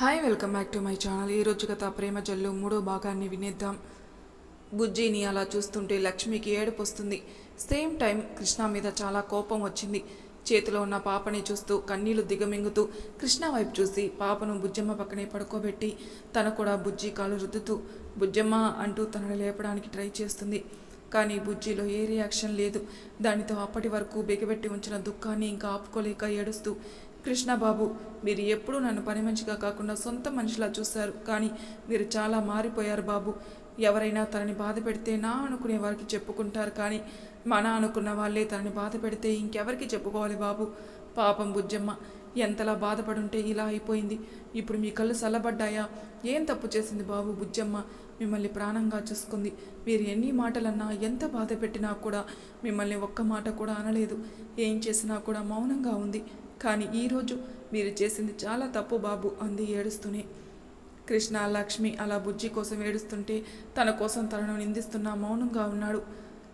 Hi welcome back to my channel. ఈరోజు గత ప్రేమ జల్లు మూడో భాగాన్ని వినేద్దాం. బుజ్జిని అలా చూస్తుంటే లక్ష్మికి ఏడుపు వస్తుంది. సేమ్ టైం కృష్ణ మీద చాలా కోపం వచ్చింది. చేతిలో ఉన్న పాపని చూస్తూ కన్నీళ్ళు దిగమింగుతూ కృష్ణ వైపు చూసి పాపను బుజ్జమ్మ పక్కనే పడుకోబెట్టి తను కూడా బుజ్జి కాలు రుద్దుతూ బుజ్జమ్మ అంటూ తనని లేపడానికి ట్రై చేస్తుంది. కానీ బుజ్జిలో ఏ రియాక్షన్ లేదు. దానితో అప్పటి వరకు బిగబెట్టి ఉంచిన దుఃఖాన్ని ఇంకా ఆపుకోలేక ఏడుస్తూ కృష్ణ బాబు మీరు ఎప్పుడూ నన్ను పని మంచిగా కాకుండా సొంత మనిషిలా చూశారు. కానీ మీరు చాలా మారిపోయారు బాబు. ఎవరైనా తనని బాధ పెడితే నా అనుకునే వారికి చెప్పుకుంటారు. కానీ మన అనుకున్న వాళ్ళే తనని బాధ పెడితే ఇంకెవరికి చెప్పుకోవాలి బాబు? పాపం బుజ్జమ్మ ఎంతలా బాధపడుంటే ఇలా అయిపోయింది. ఇప్పుడు మీ కళ్ళు చల్లబడ్డాయా? ఏం తప్పు చేసింది బాబు బుజ్జమ్మ? మిమ్మల్ని ప్రాణంగా చూసుకుంది. మీరు ఎన్ని మాటలన్నా ఎంత బాధ పెట్టినా కూడా మిమ్మల్ని ఒక్క మాట కూడా అనలేదు. ఏం చేసినా కూడా మౌనంగా ఉంది. కానీ ఈరోజు మీరు చేసింది చాలా తప్పు బాబు అంది ఏడుస్తూనే. కృష్ణ లక్ష్మి అలా బుజ్జి కోసం ఏడుస్తుంటే తన కోసం తనను నిందిస్తున్న మౌనంగా ఉన్నాడు.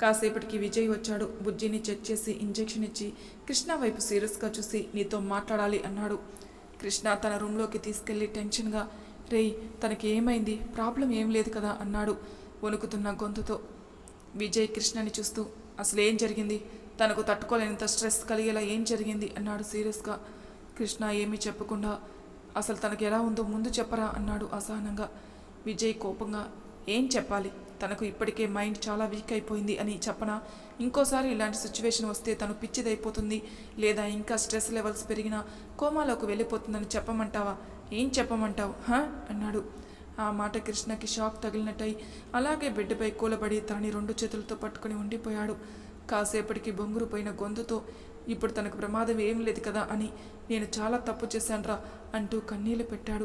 కాసేపటికి విజయ్ వచ్చాడు. బుజ్జిని చెక్ చేసి ఇంజెక్షన్ ఇచ్చి కృష్ణ వైపు సీరియస్గా చూసి నీతో మాట్లాడాలి అన్నాడు. కృష్ణ తన రూమ్లోకి తీసుకెళ్ళి టెన్షన్గా రేయ్ తనకి ఏమైంది? ప్రాబ్లం ఏం లేదు కదా? అన్నాడు వణుకుతున్న గొంతుతో. విజయ్ కృష్ణని చూస్తూ అసలు ఏం జరిగింది? తనకు తట్టుకోలేనంత స్ట్రెస్ కలిగేలా ఏం జరిగింది అన్నాడు సీరియస్గా. కృష్ణ ఏమీ చెప్పకుండా అసలు తనకు ఎలా ఉందో ముందు చెప్పరా అన్నాడు అసహనంగా. విజయ్ కోపంగా ఏం చెప్పాలి? తనకు ఇప్పటికే మైండ్ చాలా వీక్ అయిపోయింది అని చెప్పనా? ఇంకోసారి ఇలాంటి సిచ్యువేషన్ వస్తే తను పిచ్చిదైపోతుంది లేదా ఇంకా స్ట్రెస్ లెవెల్స్ పెరిగినా కోమాలోకి వెళ్ళిపోతుందని చెప్పమంటావా? ఏం చెప్పమంటావు హా? అన్నాడు. ఆ మాట కృష్ణకి షాక్ తగిలినట్టయి అలాగే బిడ్డపై కూలబడి తనని రెండు చేతులతో పట్టుకుని ఉండిపోయాడు. కాసేపటికి బొంగురుపోయిన గొంతుతో ఇప్పుడు తనకు ప్రమాదం ఏం లేదు కదా అని నేను చాలా తప్పు చేశాన్రా అంటూ కన్నీళ్ళు పెట్టాడు.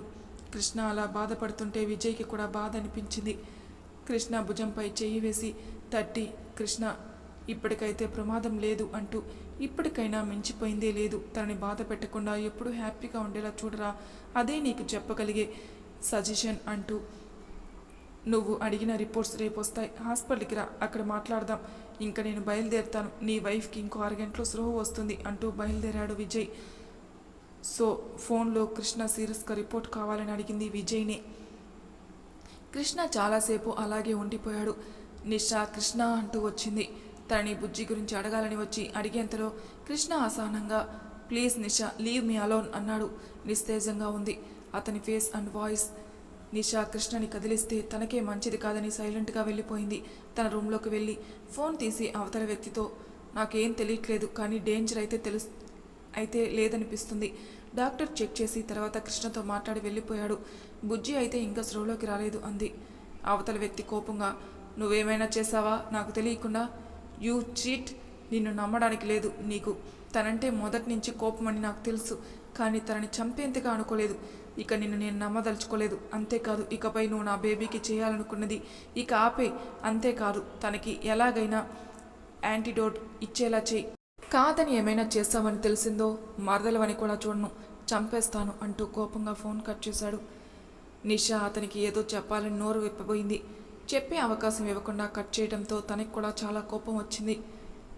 కృష్ణ అలా బాధపడుతుంటే విజయ్కి కూడా బాధ అనిపించింది. కృష్ణ భుజంపై చెయ్యి వేసి తట్టి కృష్ణ ఇప్పటికైతే ప్రమాదం లేదు అంటూ ఇప్పటికైనా మించిపోయిందే లేదు. తనని బాధ పెట్టకుండా ఎప్పుడూ హ్యాపీగా ఉండేలా చూడరా. అదే నీకు చెప్పగలిగే సజెషన్ అంటూ నువ్వు అడిగిన రిపోర్ట్స్ రేపు వస్తాయి. హాస్పిటల్కి రా. అక్కడ మాట్లాడదాం. ఇంకా నేను బయలుదేరుతాను. నీ వైఫ్కి ఇంకో అరగంటలో స్రోహ వస్తుంది అంటూ బయలుదేరాడు విజయ్. సో ఫోన్లో కృష్ణ సీరియస్గా రిపోర్ట్ కావాలని అడిగింది విజయ్నే. కృష్ణ చాలాసేపు అలాగే ఉండిపోయాడు. నిషా కృష్ణ అంటూ వచ్చింది. తనని బుజ్జి గురించి అడగాలని వచ్చి అడిగేంతలో కృష్ణ అసహనంగా please Nisha leave me alone అన్నాడు. నిస్తేజంగా ఉంది. అతని ఫేస్ అండ్ వాయిస్ నిషా కృష్ణని కదిలిస్తే తనకే మంచిది కాదని సైలెంట్గా వెళ్ళిపోయింది. తన రూమ్లోకి వెళ్ళి ఫోన్ తీసి అవతల వ్యక్తితో నాకేం తెలియట్లేదు కానీ డేంజర్ అయితే తెలుసు అయితే లేదనిపిస్తుంది. డాక్టర్ చెక్ చేసి తర్వాత కృష్ణతో మాట్లాడి వెళ్ళిపోయాడు. బుజ్జి అయితే ఇంకా స్రోలోకి రాలేదు అంది. అవతల వ్యక్తి కోపంగా నువ్వేమైనా చేసావా నాకు తెలియకుండా. యూ చీట్ నిన్ను నమ్మడానికి లేదు నీకు. తనంటే మొదటి నుంచి కోపమని నాకు తెలుసు కానీ తనని చంపేంతగా అనుకోలేదు. ఇక నిన్ను నేను నమ్మదలుచుకోలేదు. అంతేకాదు ఇకపై నువ్వు నా బేబీకి చేయాలనుకున్నది ఇక ఆపే. అంతేకాదు తనకి ఎలాగైనా యాంటీడోట్ ఇచ్చేలా చేయి. కాదని ఏమైనా చేస్తామని తెలిసిందో మరదలవని కూడా చూడను. చంపేస్తాను అంటూ కోపంగా ఫోన్ కట్ చేశాడు. నిషా అతనికి ఏదో చెప్పాలని నోరు విప్పబోయింది. చెప్పే అవకాశం ఇవ్వకుండా కట్ చేయడంతో తనకి కూడా చాలా కోపం వచ్చింది.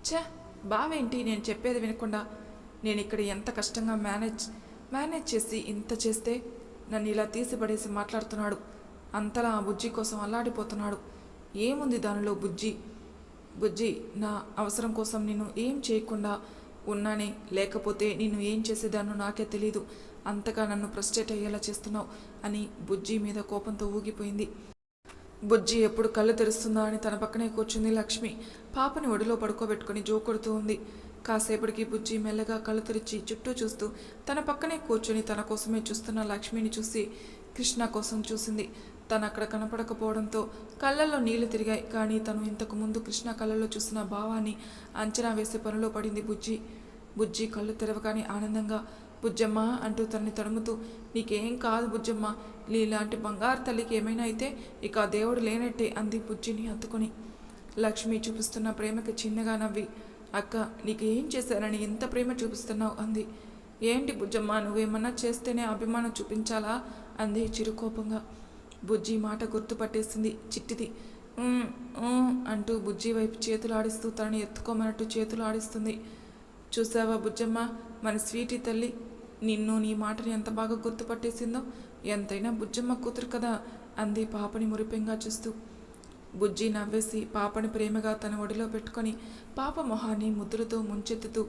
ఛే! బావేంటి? నేను చెప్పేది వినకుండా నేను ఇక్కడ ఎంత కష్టంగా మేనేజ్ మేనేజ్ చేసి ఇంత చేస్తే నన్ను ఇలా తీసిపడేసి మాట్లాడుతున్నాడు. అంతలా ఆ బుజ్జి కోసం అల్లాడిపోతున్నాడు. ఏముంది దానిలో బుజ్జి? బుజ్జి నా అవసరం కోసం నేను ఏం చేయకుండా ఉన్నానే? లేకపోతే నేను ఏం చేసేదాన్నో నాకే తెలీదు. అంతగా నన్ను ఫ్రస్ట్రేట్ అయ్యేలా చేస్తున్నావు అని బుజ్జి మీద కోపంతో ఊగిపోయింది. బుజ్జి ఎప్పుడు కళ్ళు తెరుస్తుందా అని తన పక్కనే కూర్చుంది లక్ష్మి. పాపని ఒడిలో పడుకోబెట్టుకుని జోకొడుతూ ఉంది. కాసేపటికి బుజ్జి మెల్లగా కళ్ళు తెరిచి చుట్టూ చూస్తూ తన పక్కనే కూర్చొని తన కోసమే చూస్తున్న లక్ష్మిని చూసి కృష్ణ కోసం చూసింది. తను అక్కడ కనపడకపోవడంతో కళ్ళల్లో నీళ్ళు తిరిగాయి. కానీ తను ఇంతకు ముందు కృష్ణ కళ్ళల్లో చూసిన భావాన్ని అంచనా వేసే పనిలో పడింది బుజ్జి. బుజ్జి కళ్ళు తెరవగానే ఆనందంగా బుజ్జమ్మ అంటూ తనని తడుముతూ నీకేం కాదు బుజ్జమ్మ నీలాంటి బంగారు తల్లికి ఏమైనా అయితే ఇక ఆ దేవుడు లేనట్టే అంది బుజ్జిని హత్తుకొని. లక్ష్మి చూపిస్తున్న ప్రేమకి చిన్నగా నవ్వి అక్క నీకు ఏం చేశారని ఇంత ప్రేమ చూపిస్తున్నావు అంది. ఏంటి బుజ్జమ్మ నువ్వేమన్నా చేస్తేనే అభిమానం చూపించాలా? అంది చిరుకోపంగా. బుజ్జి మాట గుర్తుపట్టేసింది చిట్టిది. అంటూ బుజ్జి వైపు చేతులు ఆడిస్తూ తనని ఎత్తుకోమన్నట్టు చేతులు ఆడిస్తుంది చూసావా బుజ్జమ్మ మన స్వీటీ తల్లి నిన్ను నీ మాటని ఎంత బాగా గుర్తుపట్టేసిందో? ఎంతైనా బుజ్జమ్మ కూతురు కదా అంది పాపని మురిపెంగా చూస్తూ. బుజ్జి నవ్వేసి పాపని ప్రేమగా తన ఒడిలో పెట్టుకొని పాప మొహాన్ని ముద్దులతో ముంచెత్తుతూ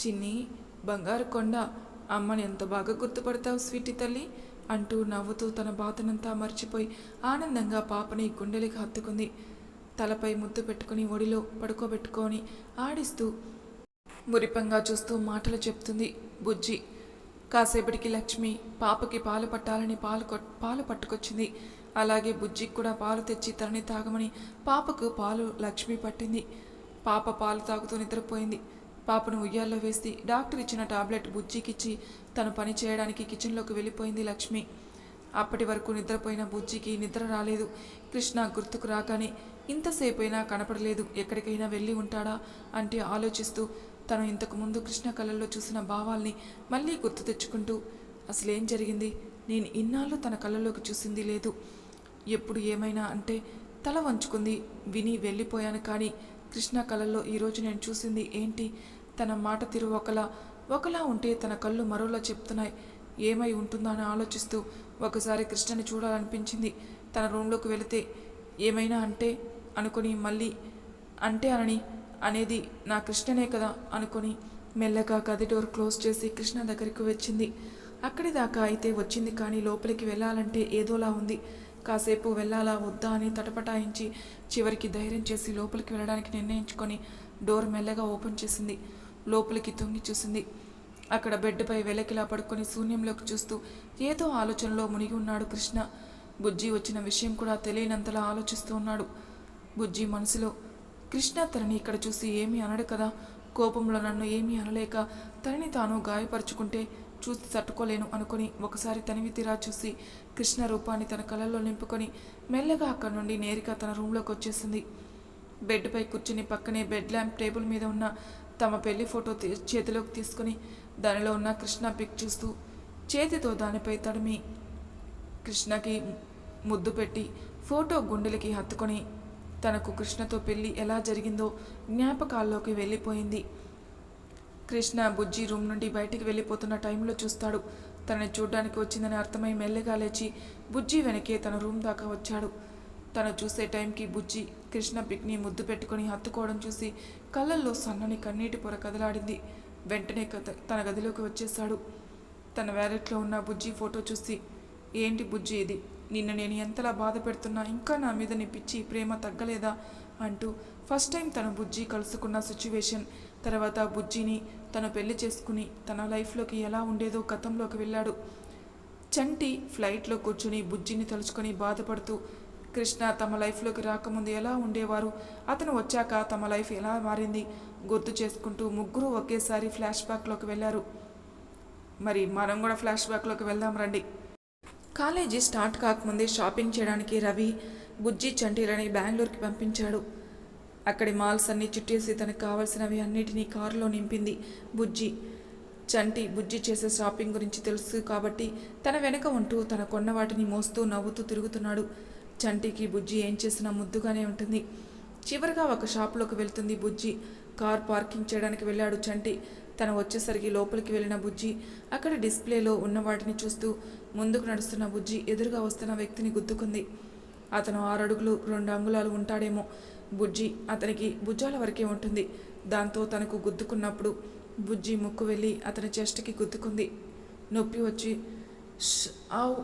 చిన్ని బంగారు కొండ అమ్మని ఎంత బాగా గుర్తుపడతావు స్వీటి తల్లి అంటూ నవ్వుతూ తన బాధనంతా మర్చిపోయి ఆనందంగా పాపని గుండెలకి హత్తుకుంది. తలపై ముద్దు పెట్టుకుని ఒడిలో పడుకోబెట్టుకొని ఆడిస్తూ మురిపంగా చూస్తూ మాటలు చెప్తుంది బుజ్జి. కాసేపటికి లక్ష్మి పాపకి పాలు పట్టాలని పాలు కొ పాలు పట్టుకొచ్చింది. అలాగే బుజ్జికి కూడా పాలు తెచ్చి తనని తాగమని పాపకు పాలు లక్ష్మి పట్టింది. పాప పాలు తాగుతూ నిద్రపోయింది. పాపను ఉయ్యాల్లో వేసి డాక్టర్ ఇచ్చిన టాబ్లెట్ బుజ్జికిచ్చి తను పని చేయడానికి కిచెన్లోకి వెళ్ళిపోయింది లక్ష్మి. అప్పటి వరకు నిద్రపోయిన బుజ్జికి నిద్ర రాలేదు. కృష్ణ గుర్తుకు రాగానే ఇంతసేపైనా కనపడలేదు. ఎక్కడికైనా వెళ్ళి ఉంటాడా? అంటే ఆలోచిస్తూ తను ఇంతకు ముందు కృష్ణ కళ్ళల్లో చూసిన భావాల్ని మళ్ళీ గుర్తు తెచ్చుకుంటూ అసలేం జరిగింది? నేను ఇన్నాళ్ళు తన కళ్ళలోకి చూసింది లేదు. ఎప్పుడు ఏమైనా అంటే తల వంచుకుంది. విని వెళ్ళిపోయాను కానీ కృష్ణ కళల్లో ఈరోజు నేను చూసింది ఏంటి? తన మాట తిరుగు ఒకలా ఒకలా ఉంటే తన కళ్ళు మరోలా చెప్తున్నాయి. ఏమై ఉంటుందో అని ఆలోచిస్తూ ఒకసారి కృష్ణని చూడాలనిపించింది. తన రూమ్లోకి వెళితే ఏమైనా అంటే అనుకొని మళ్ళీ అంటే అనని అనేది నా కృష్ణనే కదా అనుకొని మెల్లగా గది డోర్ క్లోజ్ చేసి కృష్ణ దగ్గరికి వచ్చింది. అక్కడి దాకా అయితే వచ్చింది కానీ లోపలికి వెళ్ళాలంటే ఏదోలా ఉంది. కాసేపు వెళ్ళాలా వద్దా అని తటపటాయించి చివరికి ధైర్యం చేసి లోపలికి వెళ్ళడానికి నిర్ణయించుకొని డోర్ మెల్లగా ఓపెన్ చేసింది. లోపలికి తొంగి చూసింది. అక్కడ బెడ్పై వెలకిలా పడుకొని శూన్యంలోకి చూస్తూ ఏదో ఆలోచనలో మునిగి ఉన్నాడు కృష్ణ. బుజ్జి వచ్చిన విషయం కూడా తెలియనంతలా ఆలోచిస్తూ ఉన్నాడు. బుజ్జి మనసులో కృష్ణ తనని ఇక్కడ చూసి ఏమీ అనడు కదా? కోపంలో నన్ను ఏమీ అనలేక తనని తాను గాయపరుచుకుంటే చూసి తట్టుకోలేను అనుకుని ఒకసారి తనివి తీరా చూసి కృష్ణ రూపాన్ని తన కళ్ళల్లో నింపుకొని మెల్లగా అక్కడి నుండి నేరుగా తన రూమ్లోకి వచ్చేసింది. బెడ్పై కూర్చుని పక్కనే బెడ్ ల్యాంప్ టేబుల్ మీద ఉన్న తమ పెళ్ళి ఫోటో తీ- చేతిలోకి తీసుకుని దానిలో ఉన్న కృష్ణ పిక్ చూస్తూ చేతితో దానిపై తడిమి కృష్ణకి ముద్దు పెట్టి ఫోటో గుండెలకి హత్తుకొని తనకు కృష్ణతో పెళ్ళి ఎలా జరిగిందో జ్ఞాపకాల్లోకి వెళ్ళిపోయింది. కృష్ణ బుజ్జి రూమ్ నుండి బయటికి వెళ్ళిపోతున్న టైంలో చూస్తాడు. తనని చూడ్డానికి వచ్చిందని అర్థమై మెల్లగా లేచి బుజ్జి వెనకే తన రూమ్ దాకా వచ్చాడు. తను చూసే టైంకి బుజ్జి కృష్ణ పిక్ని ముద్దు పెట్టుకొని హత్తుకోవడం చూసి కళ్ళల్లో సన్నని కన్నీటి పొర కదలాడింది. వెంటనే తన గదిలోకి వచ్చేశాడు. తన వ్యాలెట్లో ఉన్న బుజ్జి ఫోటో చూసి ఏంటి బుజ్జి ఇది? నిన్ను నేను ఎంతలా బాధ పెడుతున్నా? ఇంకా నా మీద నీ పిచ్చి ప్రేమ తగ్గలేదా? అంటూ ఫస్ట్ టైం తన బుజ్జి కలుసుకున్న సిచ్యువేషన్ తర్వాత బుజ్జిని తను పెళ్ళి చేసుకుని తన లైఫ్లోకి ఎలా ఉండేదో గతంలోకి వెళ్ళాడు. చంటి ఫ్లైట్లో కూర్చుని బుజ్జిని తలుచుకొని బాధపడుతూ కృష్ణ తమ లైఫ్లోకి రాకముందు ఎలా ఉండేవారు? అతను వచ్చాక తమ లైఫ్ ఎలా మారింది? గుర్తు చేసుకుంటూ ముగ్గురు ఒకేసారి ఫ్లాష్ బ్యాక్లోకి వెళ్ళారు. మరి మనం కూడా ఫ్లాష్ బ్యాక్లోకి వెళ్దాం రండి. కాలేజీ స్టార్ట్ కాకముందే షాపింగ్ చేయడానికి రవి బుజ్జి చంటీలని బెంగళూరుకి పంపించాడు. అక్కడి మాల్స్ అన్ని చుట్టేసి తనకు కావలసినవి అన్నిటినీ కారులో నింపింది. బుజ్జి. చంటి బుజ్జి చేసే షాపింగ్ గురించి తెలుసు కాబట్టి తన వెనక ఉంటూ తన కొన్న వాటిని మోస్తూ నవ్వుతూ తిరుగుతున్నాడు. చంటికి బుజ్జి ఏం చేసినా ముద్దుగానే ఉంటుంది. చివరిగా ఒక షాప్లోకి వెళ్తుంది బుజ్జి. కార్ పార్కింగ్ చేయడానికి వెళ్ళాడు చంటి. తను వచ్చేసరికి లోపలికి వెళ్ళిన బుజ్జి అక్కడ డిస్ప్లేలో ఉన్న వాటిని చూస్తూ ముందుకు నడుస్తున్న బుజ్జి ఎదురుగా వస్తున్న వ్యక్తిని గుద్దుకుంది. అతను ఆరడుగులు రెండు అంగుళాలు ఉంటాడేమో. బుజ్జి అతనికి భుజాల వరకే ఉంటుంది. దాంతో తనకు గుద్దుకున్నప్పుడు బుజ్జి ముక్కు వెళ్ళి అతని చెస్ట్కి గుద్దుకుంది. నొప్పి వచ్చి ఆవు ఆవ్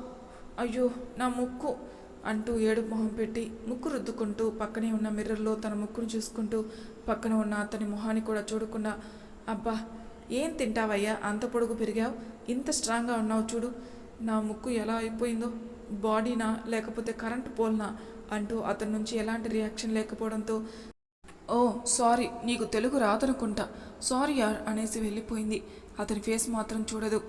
అయ్యో నా ముక్కు అంటూ ఏడు మొహం పెట్టి ముక్కు రుద్దుకుంటూ పక్కనే ఉన్న మిర్రర్లో తన ముక్కును చూసుకుంటూ పక్కన ఉన్న అతని మొహాన్ని కూడా చూడకుండా అబ్బా ఏం తింటావయ్యా? అంత పొడుగు పెరిగావు. ఇంత స్ట్రాంగ్గా ఉన్నావు చూడు. నా ముక్కు ఎలా అయిపోయిందో? బాడీనా? లేకపోతే కరెంటు పోల్నా? అంటూ అతని నుంచి ఎలాంటి రియాక్షన్ లేకపోవడంతో ఓ సారీ నీకు తెలుగు రాదనుకుంటా. సారీ యార్ అనేసి వెళ్ళిపోయింది. అతని ఫేస్ మాత్రం చూడదు.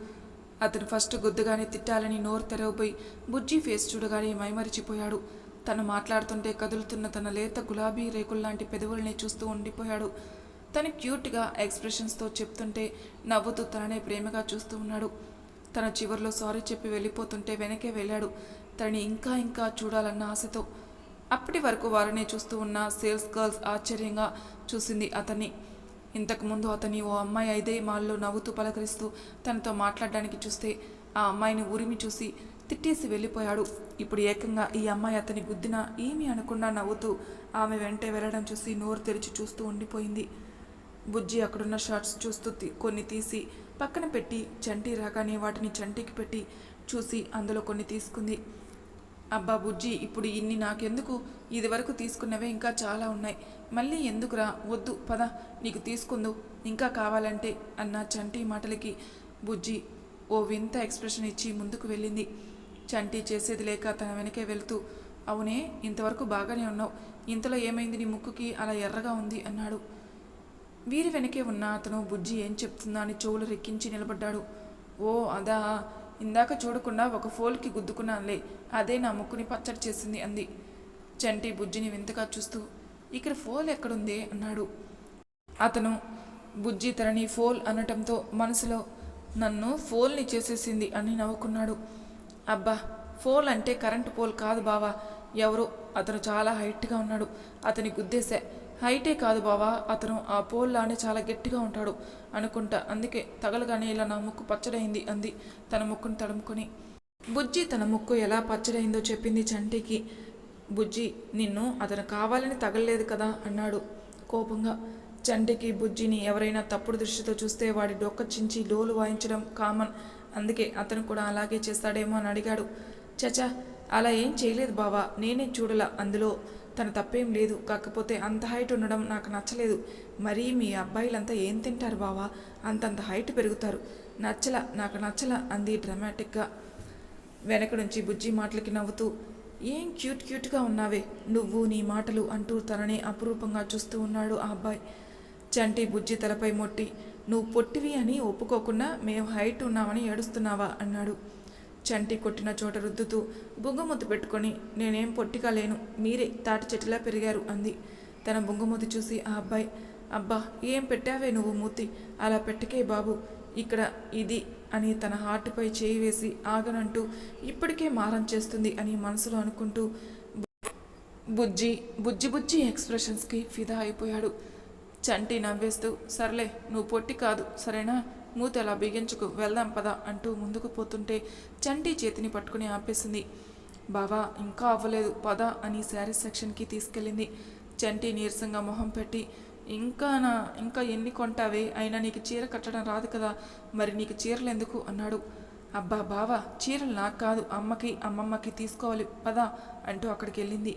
అతను ఫస్ట్ గుద్దుగానే తిట్టాలని నోరు తెరవబోయి బుజ్జి ఫేస్ చూడగానే మైమరిచిపోయాడు. తను మాట్లాడుతుంటే కదులుతున్న తన లేత గులాబీ రేకుల్లాంటి పెదవుల్ని చూస్తూ ఉండిపోయాడు. తను క్యూట్గా ఎక్స్ప్రెషన్స్తో చెప్తుంటే నవ్వుతూ తననే ప్రేమగా చూస్తూ ఉన్నాడు. తన చివరిలో సారీ చెప్పి వెళ్ళిపోతుంటే వెనకే వెళ్ళాడు. తనని ఇంకా ఇంకా చూడాలన్న ఆశతో అప్పటి వరకు వారిని చూస్తూ ఉన్న సేల్స్ గర్ల్స్ ఆశ్చర్యంగా చూసింది అతన్ని. ఇంతకుముందు అతని ఓ అమ్మాయి అయితే మాల్లో నవ్వుతూ పలకరిస్తూ తనతో మాట్లాడడానికి చూస్తే ఆ అమ్మాయిని ఉరిమి చూసి తిట్టేసి వెళ్ళిపోయాడు. ఇప్పుడు ఏకంగా ఈ అమ్మాయి అతని గుద్దిన ఏమీ అనకుండా నవ్వుతూ ఆమె వెంటే వెళ్ళడం చూసి నోరు తెరిచి చూస్తూ ఉండిపోయింది. బుజ్జి అక్కడున్న షార్ట్స్ చూస్తూ కొన్ని తీసి పక్కన పెట్టి చంటి రాగానే వాటిని చంటికి పెట్టి చూసి అందులో కొన్ని తీసుకుంది. అబ్బా బుజ్జి ఇప్పుడు ఇన్ని నాకెందుకు? ఇదివరకు తీసుకున్నవే ఇంకా చాలా ఉన్నాయి. మళ్ళీ ఎందుకురా? వద్దు పద నీకు తీసుకుందు. ఇంకా కావాలంటే అన్న చంటి మాటలకి బుజ్జి ఓ వింత ఎక్స్ప్రెషన్ ఇచ్చి ముందుకు వెళ్ళింది. చంటి చేసేది లేక తన వెనకే వెళ్తూ అవునే ఇంతవరకు బాగానే ఉన్నావు. ఇంతలో ఏమైంది నీ ముక్కుకి? అలా ఎర్రగా ఉంది అన్నాడు. వీరి వెనకే ఉన్న అతను బుజ్జి ఏం చెప్తుందా అని చెవులు రెక్కించి నిలబడ్డాడు. ఓ అదా ఇందాక చూడకుండా ఒక ఫోల్కి గుద్దుకున్నానులే అదే నా ముక్కుని పచ్చడి చేసింది అంది. చంటి బుజ్జిని వింతగా చూస్తూ ఇక్కడ ఫోల్ ఎక్కడుంది? అన్నాడు. అతను బుజ్జి తనని ఫోల్ అనటంతో మనసులో నన్ను ఫోల్ని చేసేసింది అని నవ్వుకున్నాడు. అబ్బా ఫోల్ అంటే కరెంటు పోల్ కాదు బావా ఎవరో అతను చాలా హైట్గా ఉన్నాడు అతని గుద్దేశా హైటే కాదు బావా అతను ఆ పోల్లానే చాలా గట్టిగా ఉంటాడు అనుకుంటా. అందుకే తగలగానే ఇలా నా ముక్కు పచ్చడైంది అంది తన ముక్కును తడుముకొని. బుజ్జి తన ముక్కు ఎలా పచ్చడైందో చెప్పింది చంటికి. బుజ్జి నిన్ను అతను కావాలని తగలలేదు కదా అన్నాడు కోపంగా. చంటికి బుజ్జిని ఎవరైనా తప్పుడు దృష్టితో చూస్తే వాడి డొక్క చించి డోలు వాయించడం కామన్. అందుకే అతను కూడా అలాగే చేస్తాడేమో అని అడిగాడు. చచా అలా ఏం చేయలేదు బావా నేనే చూడలా అందులో. తన తప్పేం లేదు. కాకపోతే అంత హైట్ ఉండడం నాకు నచ్చలేదు. మరీ మీ అబ్బాయిలంతా ఏం తింటారు బావా? అంతంత హైట్ పెరుగుతారు. నచ్చల నాకు నచ్చల అంది డ్రమాటిక్గా వెనక నుంచి బుజ్జి మాటలకి నవ్వుతూ. ఏం క్యూట్ క్యూట్గా ఉన్నావే? నువ్వు నీ మాటలు అంటూ తనని అపురూపంగా చూస్తూ ఉన్నాడు ఆ అబ్బాయి. చంటి బుజ్జి తలపై మొట్టి. నువ్వు పొట్టివి అని ఒప్పుకోకుండా మేము హైట్ ఉన్నామని ఏడుస్తున్నావా? అన్నాడు. చంటి కొట్టిన చోట రుద్దుతూ బుంగముద్దు పెట్టుకొని నేనేం పొట్టిగా లేను మీరే తాటి చెట్టులా పెరిగారు అంది. తన బుంగముద్దు చూసి ఆ అబ్బాయి అబ్బా ఏం పెట్టావే నువ్వు మూతి? అలా పెట్టకే బాబు ఇక్కడ ఇది అని తన హార్ట్పై చేయి వేసి ఆగనంటూ ఇప్పటికే మారం చేస్తుంది అని మనసులో అనుకుంటూ బుజ్జి బుజ్జి బుజ్జి ఎక్స్ప్రెషన్స్కి ఫిదా అయిపోయాడు. చంటి నవ్వేస్తూ సర్లే నువ్వు పొట్టి కాదు సరేనా? మూత అలా బిగించుకు వెళ్దాం పద అంటూ ముందుకు పోతుంటే చంటి చేతిని పట్టుకుని ఆపేసింది. బావా ఇంకా అవ్వలేదు. పద అని శారీస్ సెక్షన్కి తీసుకెళ్ళింది. చంటి నీరసంగా మొహం పెట్టి ఇంకా నా ఇంకా ఎన్ని కొంటావే? అయినా నీకు చీర కట్టడం రాదు కదా. మరి నీకు చీరలు ఎందుకు? అన్నాడు. అబ్బా బావా చీరలు నాకు కాదు. అమ్మకి అమ్మమ్మకి తీసుకోవాలి. పదా అంటూ అక్కడికి వెళ్ళింది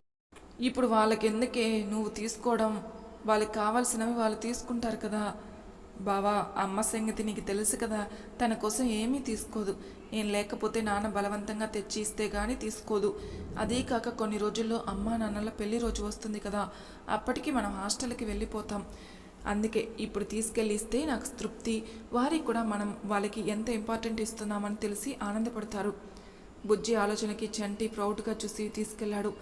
ఇప్పుడు వాళ్ళకెందుకే నువ్వు తీసుకోవడం? వాళ్ళకి కావాల్సినవి వాళ్ళు తీసుకుంటారు కదా. బావా అమ్మ సంగతి నీకు తెలుసు కదా. తన కోసం ఏమీ తీసుకోదు. నేను లేకపోతే నాన్న బలవంతంగా తెచ్చి ఇస్తే గానీ తీసుకోదు. అదే కాక కొన్ని రోజుల్లో అమ్మా నాన్నల పెళ్ళి రోజు వస్తుంది కదా. అప్పటికి మనం హాస్టల్కి వెళ్ళిపోతాం. అందుకే ఇప్పుడు తీసుకెళ్ళి ఇస్తే నాకు తృప్తి. వారికి కూడా మనం వాళ్ళకి ఎంత ఇంపార్టెంట్ ఇస్తున్నామని తెలిసి ఆనందపడతారు. బుజ్జి ఆలోచనకి చంటి ప్రౌడ్గా చూసి తీసుకెళ్ళాడు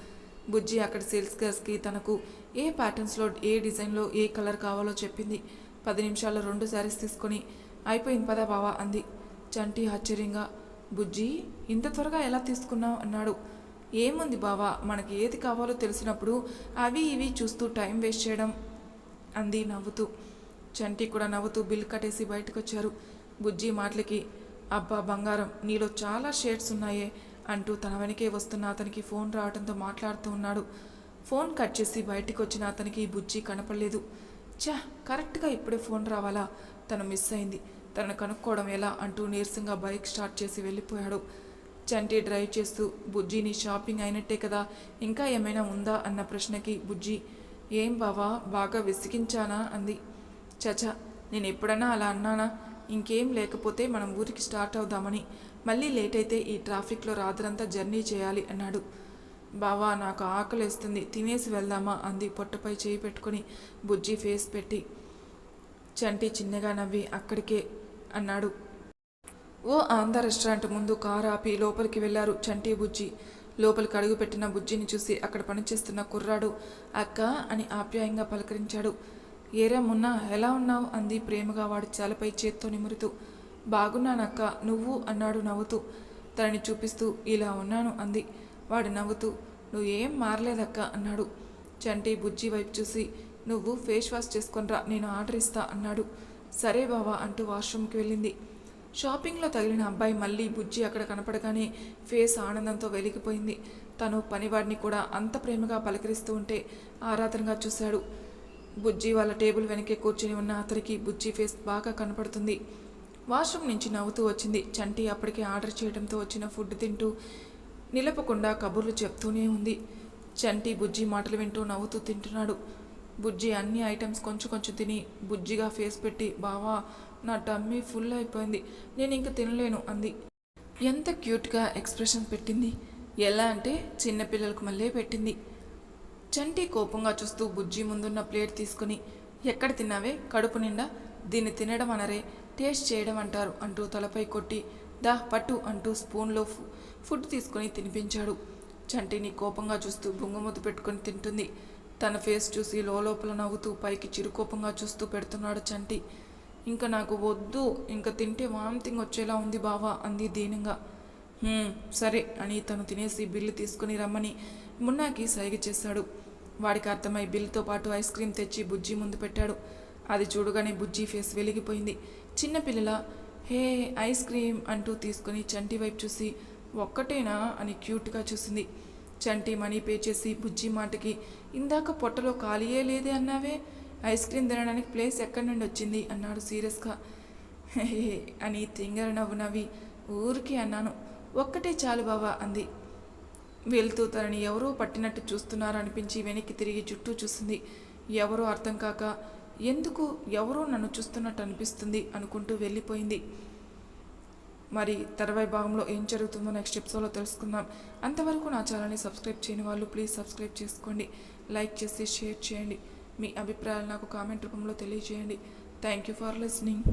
బుజ్జి అక్కడ సేల్స్ గర్ల్స్కి తనకు ఏ ప్యాటర్న్స్లో ఏ డిజైన్లో ఏ కలర్ కావాలో చెప్పింది. పది నిమిషాల్లో రెండు శారీస్ తీసుకొని అయిపోయింది పదా బావా అంది. చంటి ఆశ్చర్యంగా బుజ్జి ఇంత త్వరగా ఎలా తీసుకున్నావు అన్నాడు. ఏముంది బావా మనకి ఏది కావాలో తెలిసినప్పుడు అవి ఇవి చూస్తూ టైం వేస్ట్ చేయడం అంది నవ్వుతూ. చంటి కూడా నవ్వుతూ బిల్ కట్టేసి బయటకు వచ్చారు బుజ్జి మాటలకి అబ్బా బంగారం నీలో చాలా షేడ్స్ ఉన్నాయే అంటూ తన వెనకే వస్తున్న అతనికి ఫోన్ రావడంతో మాట్లాడుతూ ఉన్నాడు. ఫోన్ కట్ చేసి బయటికి వచ్చిన అతనికి బుజ్జి కనపడలేదు. ఛా కరెక్ట్గా ఇప్పుడే ఫోన్ రావాలా? తను మిస్ అయింది. తనను కనుక్కోవడం ఎలా అంటూ నీరసంగా బైక్ స్టార్ట్ చేసి వెళ్ళిపోయాడు. చంటి డ్రైవ్ చేస్తూ బుజ్జిని షాపింగ్ అయినట్టే కదా ఇంకా ఏమైనా ఉందా అన్న ప్రశ్నకి బుజ్జి ఏం బావా బాగా విసిగించానా? అంది. చచా నేను ఎప్పుడైనా అలా అన్నానా? ఇంకేం లేకపోతే మనం ఊరికి స్టార్ట్ అవుదామని. మళ్ళీ లేట్ అయితే ఈ ట్రాఫిక్లో రాత్రంతా జర్నీ చేయాలి అన్నాడు. బావా నాకు ఆకలేస్తుంది. తినేసి వెళ్దామా? అంది పొట్టపై చేయి పెట్టుకొని బుజ్జి ఫేస్ పెట్టి. చంటి చిన్నగా నవ్వి అక్కడికే అన్నాడు. ఓ ఆంధ్ర రెస్టారెంట్ ముందు కారు ఆపి లోపలికి వెళ్ళారు చంటి బుజ్జి. లోపలికి అడుగుపెట్టిన బుజ్జిని చూసి అక్కడ పనిచేస్తున్న కుర్రాడు అక్క అని ఆప్యాయంగా పలకరించాడు. ఏరా మొన్న ఎలా ఉన్నావు? అంది ప్రేమగా వాడి చాలపై చేత్తో నిమురుతూ. బాగున్నానక్క నువ్వు? అన్నాడు నవ్వుతూ. తనని చూపిస్తూ ఇలా ఉన్నాను అంది. వాడు నవ్వుతూ నువ్వు ఏం మారలేదక్క అన్నాడు. చంటి బుజ్జి వైపు చూసి నువ్వు ఫేస్ వాష్ చేసుకొనిరా నేను ఆర్డర్ ఇస్తా అన్నాడు. సరే బావా అంటూ వాష్రూమ్కి వెళ్ళింది. షాపింగ్లో తగిలిన అబ్బాయి మళ్ళీ బుజ్జి అక్కడ కనపడగానే ఫేస్ ఆనందంతో వెలిగిపోయింది. తను పనివాడిని కూడా అంత ప్రేమగా పలకరిస్తూ ఉంటే ఆరాధనగా చూశాడు. బుజ్జి వాళ్ళ టేబుల్ వెనకే కూర్చుని ఉన్న అతనికి బుజ్జి ఫేస్ బాగా కనపడుతుంది. వాష్రూమ్ నుంచి నవ్వుతూ వచ్చింది. చంటి అప్పటికే ఆర్డర్ చేయడంతో వచ్చిన ఫుడ్ తింటూ నిలపకుండా కబుర్లు చెప్తూనే ఉంది. చంటి బుజ్జి మాటలు వింటూ నవ్వుతూ తింటున్నాడు. బుజ్జి అన్ని ఐటమ్స్ కొంచెం కొంచెం తిని బుజ్జిగా ఫేస్ పెట్టి బావా నా టమ్మీ ఫుల్ అయిపోయింది. నేను ఇంక తినలేను అంది. ఎంత క్యూట్గా ఎక్స్ప్రెషన్ పెట్టింది. ఎలా అంటే చిన్నపిల్లలకు మళ్ళీ పెట్టింది. చంటి కోపంగా చూస్తూ బుజ్జి ముందున్న ప్లేట్ తీసుకుని ఎక్కడ తిన్నావే? కడుపు నిండా? దీన్ని తినడం అనరే టేస్ట్ చేయడం అంటారు అంటూ తలపై కొట్టి దా పట్టు అంటూ స్పూన్లో ఫు- ఫుడ్ తీసుకొని తినిపించాడు. చంటిని కోపంగా చూస్తూ బొంగమూత పెట్టుకొని తింటుంది. తన ఫేస్ చూసి లోపల నవ్వుతూ పైకి చిరుకోపంగా చూస్తూ పెడుతున్నాడు చంటి. ఇంకా నాకు వద్దు ఇంకా తింటే వామితింగ్ వచ్చేలా ఉంది బావా అంది దీనంగా. సరే అని తను తినేసి బిల్లు తీసుకుని రమ్మని మున్నాకి సైగ చేశాడు. వాడికి అర్థమై బిల్లుతో పాటు ఐస్ క్రీమ్ తెచ్చి బుజ్జి ముందు పెట్టాడు. అది చూడగానే బుజ్జి ఫేస్ వెలిగిపోయింది. చిన్నపిల్లల హే ఐస్ క్రీమ్ అంటూ తీసుకుని చంటి వైపు చూసి ఒక్కటేనా అని క్యూట్గా చూసింది. చంటి మనీ పే చేసి బుజ్జి మాటకి ఇందాక పొట్టలో ఖాళీయే లేదే అన్నావే? ఐస్ క్రీమ్ తినడానికి ప్లేస్ ఎక్కడి నుండి వచ్చింది? అన్నాడు సీరియస్గా. హే అని తింగర నవ్వు నవ్వి ఊరికి అన్నాను. ఒక్కటే చాలు బావా అంది. వెళ్తూ తనని ఎవరో పట్టినట్టు చూస్తున్నారు అనిపించి వెనక్కి తిరిగి చుట్టూ చూసింది. ఎవరో అర్థం కాక ఎందుకు ఎవరో నన్ను చూస్తున్నట్టు అనిపిస్తుంది అనుకుంటూ వెళ్ళిపోయింది. మరి తర్వాయి భాగంలో ఏం జరుగుతుందో నెక్స్ట్ ఎపిసోడ్లో తెలుసుకుందాం. అంతవరకు నా ఛానల్ని సబ్స్క్రైబ్ చేయని వాళ్ళు ప్లీజ్ సబ్స్క్రైబ్ చేసుకోండి. లైక్ చేసి షేర్ చేయండి. మీ అభిప్రాయాలు నాకు కామెంట్ రూపంలో తెలియజేయండి. Thank you for listening